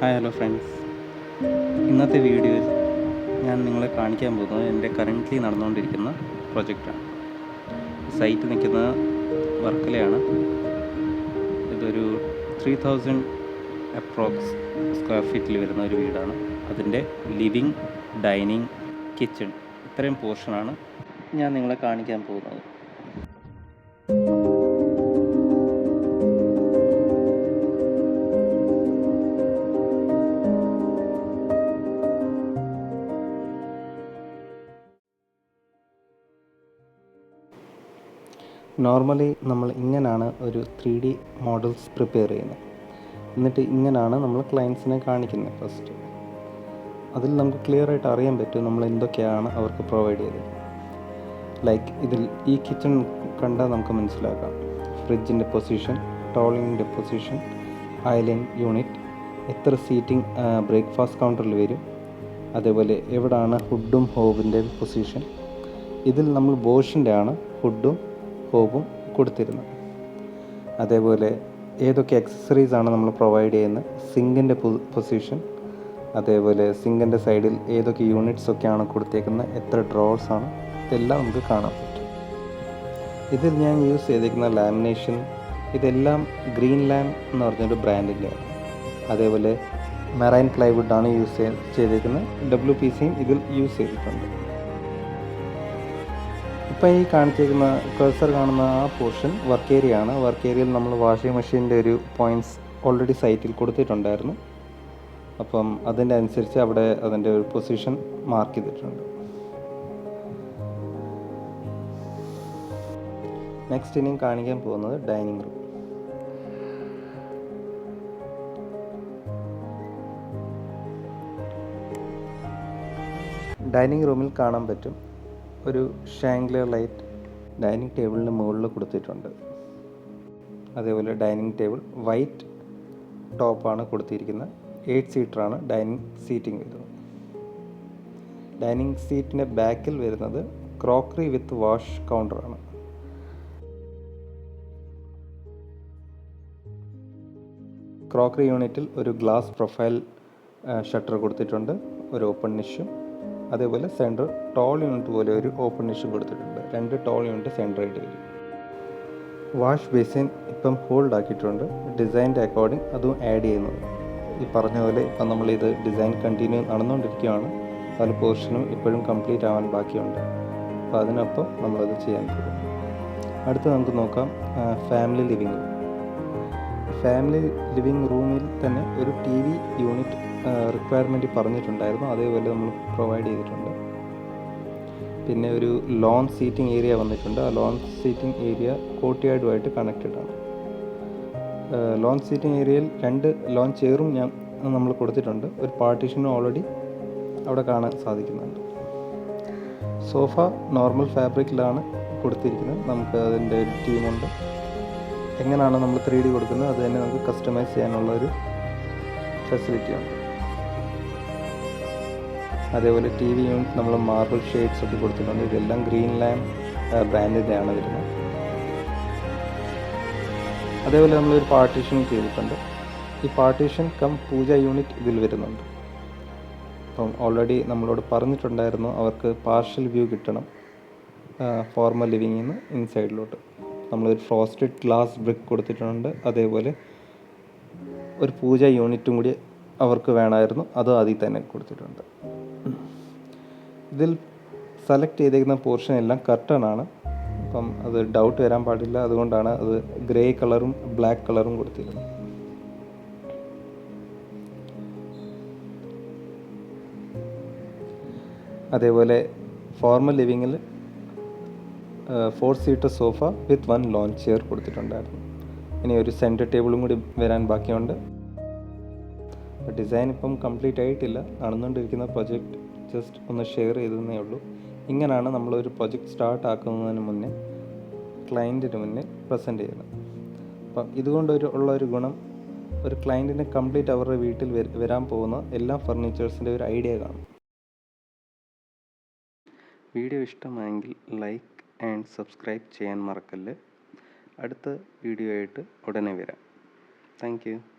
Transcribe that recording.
Hi hello friends ഇന്നത്തെ വീഡിയോയിൽ ഞാൻ നിങ്ങളെ കാണിക്കാൻ പോകുന്നത് എന്റെ കറന്റ്ലി നടന്നുകൊണ്ടിരിക്കുന്ന പ്രൊജക്റ്റാണ് സൈറ്റ് നിൽക്കുന്ന വർക്കലയാണ്. ഇതൊരു ത്രീ തൗസൻഡ് അപ്രോക്സ് സ്ക്വയർ ഫീറ്റിൽ വരുന്ന ഒരു വീടാണ്. അതിന്റെ ലിവിങ് ഡൈനിങ് കിച്ചൺ ഇത്രയും പോർഷനാണ് ഞാൻ നിങ്ങളെ കാണിക്കാൻ പോകുന്നത്. നോർമലി നമ്മൾ ഇങ്ങനെയാണ് ഒരു ത്രീ ഡി മോഡൽസ് പ്രിപ്പയർ ചെയ്യുന്നത്. എന്നിട്ട് ഇങ്ങനെയാണ് നമ്മൾ ക്ലയൻസിനെ കാണിക്കുന്നത് ഫസ്റ്റ് അതിൽ നമുക്ക് ക്ലിയർ ആയിട്ട് അറിയാൻ പറ്റും നമ്മൾ എന്തൊക്കെയാണ് അവർക്ക് പ്രൊവൈഡ് ചെയ്തത്. ലൈക്ക് ഇതിൽ ഈ കിച്ചൺ കണ്ടാൽ നമുക്ക് മനസ്സിലാക്കാം. ഫ്രിഡ്ജിന്റെ പൊസിഷൻ ടോളിങ്ങിന്റെ പൊസിഷൻ ഐലൈൻ യൂണിറ്റ് എത്ര സീറ്റിംഗ് ബ്രേക്ക്ഫാസ്റ്റ് കൗണ്ടറിൽ വരും. അതേപോലെ എവിടാണ് ഹുഡും ഹോബിന്റെ പൊസിഷൻ ഇതിൽ നമ്മൾ ബോഷിന്റെ ആണ് ഹുഡും ഹോബും കൊടുത്തിരുന്നു അതേപോലെ ഏതൊക്കെ അക്സസറീസ് ആണ് നമ്മൾ പ്രൊവൈഡ് ചെയ്യുന്നത്? സിങ്കിന്റെ പൊസിഷൻ അതേപോലെ സിങ്കിന്റെ സൈഡിൽ ഏതൊക്കെ യൂണിറ്റ്സ് ഒക്കെയാണ് കൊടുത്തേക്കുന്നത്? എത്ര ഡ്രോസ് ആണ്? ഇതെല്ലാം നമുക്ക് കാണാൻ പറ്റും. ഇതിൽ ഞാൻ യൂസ് ചെയ്തിരിക്കുന്ന ലാമിനേഷൻ ഇതെല്ലാം ഗ്രീൻ ലാം എന്ന് പറഞ്ഞൊരു ബ്രാൻഡിന്റെയാണ് അതേപോലെ മെറൈൻ പ്ലൈവുഡ് ആണ് യൂസ് ചെയ്തിരിക്കുന്നത് ഡബ്ല്യു പി സിയും ഇതിൽ യൂസ് ചെയ്തിട്ടുണ്ട്. ഇപ്പം ഈ കാണിച്ചിരിക്കുന്ന കഴ്സർ കാണുന്ന ആ പോർഷൻ വർക്ക് ഏരിയ ആണ്. വർക്ക് ഏരിയയിൽ നമ്മൾ വാഷിംഗ് മെഷീന്റെ ഒരു പോയിന്റ്സ് ഓൾറെഡി സൈറ്റിൽ കൊടുത്തിട്ടുണ്ടായിരുന്നു. അപ്പം അതിന്റെ അനുസരിച്ച് അവിടെ അതിന്റെ ഒരു പൊസിഷൻ മാർക്ക് ചെയ്തിട്ടുണ്ട്. നെക്സ്റ്റ് ഇനിയും കാണിക്കാൻ പോകുന്നത് ഡൈനിങ് റൂം ഡൈനിങ് റൂമിൽ കാണാൻ പറ്റും. ഒരു ഷാങ്ക്ലിയർ ലൈറ്റ് ഡൈനിങ് ടേബിളിന് മുകളിൽ കൊടുത്തിട്ടുണ്ട്. അതേപോലെ ഡൈനിങ് ടേബിൾ വൈറ്റ് ടോപ്പാണ് കൊടുത്തിരിക്കുന്നത്. എയ്റ്റ് സീറ്ററാണ് ഡൈനിങ് സീറ്റിംഗ് വരുന്നത്. ഡൈനിങ് സീറ്റിന്റെ ബാക്കിൽ വരുന്നത് ക്രോക്കറി വിത്ത് വാഷ് കൗണ്ടറാണ്. ക്രോക്കറി യൂണിറ്റിൽ ഒരു ഗ്ലാസ് പ്രൊഫൈൽ ഷട്ടർ കൊടുത്തിട്ടുണ്ട്. ഒരു ഓപ്പൺ നിഷും അതേപോലെ സെന്റർ ടോൾ യൂണിറ്റ് പോലെ ഒരു ഓപ്പൺ നിഷും കൊടുത്തിട്ടുണ്ട്. രണ്ട് ടോൾ യൂണിറ്റ് സെന്ററായിട്ട് വരും. വാഷ് ബേസിൻ ഇപ്പം ഹോൾഡ് ആക്കിയിട്ടുണ്ട്. ഡിസൈന്റെ അക്കോർഡിംഗ് അതും ആഡ് ചെയ്യുന്നത്. ഈ പറഞ്ഞ പോലെ ഇപ്പം നമ്മളിത് ഡിസൈൻ കണ്ടിന്യൂ നടന്നുകൊണ്ടിരിക്കുകയാണ്. പല പോർഷനും ഇപ്പോഴും കംപ്ലീറ്റ് ആവാൻ ബാക്കിയുണ്ട്. അപ്പോൾ അതിനൊപ്പം നമ്മളത് ചെയ്യാൻ പോകും അടുത്ത് നമുക്ക് നോക്കാം ഫാമിലി ലിവിങ് ഫാമിലി ലിവിങ് റൂമിൽ തന്നെ ഒരു ടി വി യൂണിറ്റ് റിക്വയർമെന്റ് പറഞ്ഞിട്ടുണ്ടായിരുന്നു. അതേപോലെ നമ്മൾ പ്രൊവൈഡ് ചെയ്തിട്ടുണ്ട്. പിന്നെ ഒരു ലോൺ സീറ്റിംഗ് ഏരിയ വന്നിട്ടുണ്ട്. ആ ലോൺ സീറ്റിംഗ് ഏരിയ കോട്ടിയാടുമായിട്ട് കണക്റ്റഡ് ആണ്. ലോൺ സീറ്റിംഗ് ഏരിയയിൽ രണ്ട് ലോൺ ചെയറും ഞാൻ നമ്മൾ കൊടുത്തിട്ടുണ്ട്. ഒരു പാർട്ടീഷനും ഓൾറെഡി അവിടെ കാണാൻ സാധിക്കുന്നുണ്ട്. സോഫ നോർമൽ ഫാബ്രിക്കിലാണ് കൊടുത്തിരിക്കുന്നത്. നമുക്ക് അതിന്റെ ഒരു ടീമുണ്ട് എങ്ങനെയാണ് നമ്മൾ ത്രീ ഡി കൊടുക്കുന്നത്? അത് തന്നെ നമുക്ക് കസ്റ്റമൈസ് ചെയ്യാനുള്ള ഒരു ഫെസിലിറ്റി ഉണ്ട്. അതേപോലെ ടി വിയും നമ്മൾ മാർബിൾ ഷെയ്ഡ്സ് ഒക്കെ കൊടുത്തിട്ടുണ്ട്. ഇതെല്ലാം ഗ്രീൻ ലാം ബ്രാൻഡിന്റെ ആണ് വരുന്നത്. അതേപോലെ നമ്മളൊരു പാർട്ടീഷൻ ചെയ്തിട്ടുണ്ട്. ഈ പാർട്ടീഷൻ കം പൂജ യൂണിറ്റ് ഇതിൽ വരുന്നുണ്ട്. അപ്പം ഓൾറെഡി നമ്മളോട് പറഞ്ഞിട്ടുണ്ടായിരുന്നു അവർക്ക് പാർഷ്യൽ വ്യൂ കിട്ടണം ഫോർമൽ ലിവിങ്ങിൽ നിന്ന് ഇൻസൈഡിലോട്ട് നമ്മളൊരു ഫ്രോസ്റ്റഡ് ഗ്ലാസ് ബ്രിക്ക് കൊടുത്തിട്ടുണ്ട്. അതേപോലെ ഒരു പൂജ യൂണിറ്റും കൂടി അവർക്ക് വേണമായിരുന്നു. അതും അതിൽ തന്നെ കൊടുത്തിട്ടുണ്ട്. ഇതിൽ സെലക്ട് ചെയ്തേക്കുന്ന പോർഷൻ എല്ലാം കർട്ടൺ ആണ്. അപ്പം അത് ഡൗട്ട് വരാൻ പാടില്ല. അതുകൊണ്ടാണ് അത് ഗ്രേ കളറും ബ്ലാക്ക് കളറും കൊടുത്തിരുന്നത്. അതേപോലെ formal ലിവിങ്ങിൽ four seater sofa with one lawn chair കൊടുത്തിട്ടുണ്ടായിരുന്നു. ഇനി ഒരു സെന്റർ ടേബിളും കൂടി വരാൻ ബാക്കിയുണ്ട്. ഡിസൈൻ ഇപ്പം കംപ്ലീറ്റ് ആയിട്ടില്ല. നടന്നുകൊണ്ടിരിക്കുന്ന പ്രൊജക്റ്റ് ജസ്റ്റ് ഒന്ന് ഷെയർ ചെയ്തതേ ഉള്ളൂ. ഇങ്ങനെയാണ് നമ്മളൊരു പ്രൊജക്റ്റ് സ്റ്റാർട്ട് ആക്കുന്നതിന് മുന്നേ ക്ലയന്റിന് മുന്നേ പ്രസന്റ് ചെയ്യുന്നത്. അപ്പം ഇതുകൊണ്ട് ഒരു ഉള്ള ഒരു ഗുണം ഒരു ക്ലയന്റിന് കംപ്ലീറ്റ് അവരുടെ വീട്ടിൽ വരാൻ പോകുന്ന എല്ലാ ഫർണിച്ചേഴ്സിന്റെ ഒരു ഐഡിയ കാണും. വീഡിയോ ഇഷ്ടമായെങ്കിൽ ലൈക്ക് ആൻഡ് സബ്സ്ക്രൈബ് ചെയ്യാൻ മറക്കല്ല്. അടുത്ത വീഡിയോ ആയിട്ട് ഉടനെ വരാം. താങ്ക്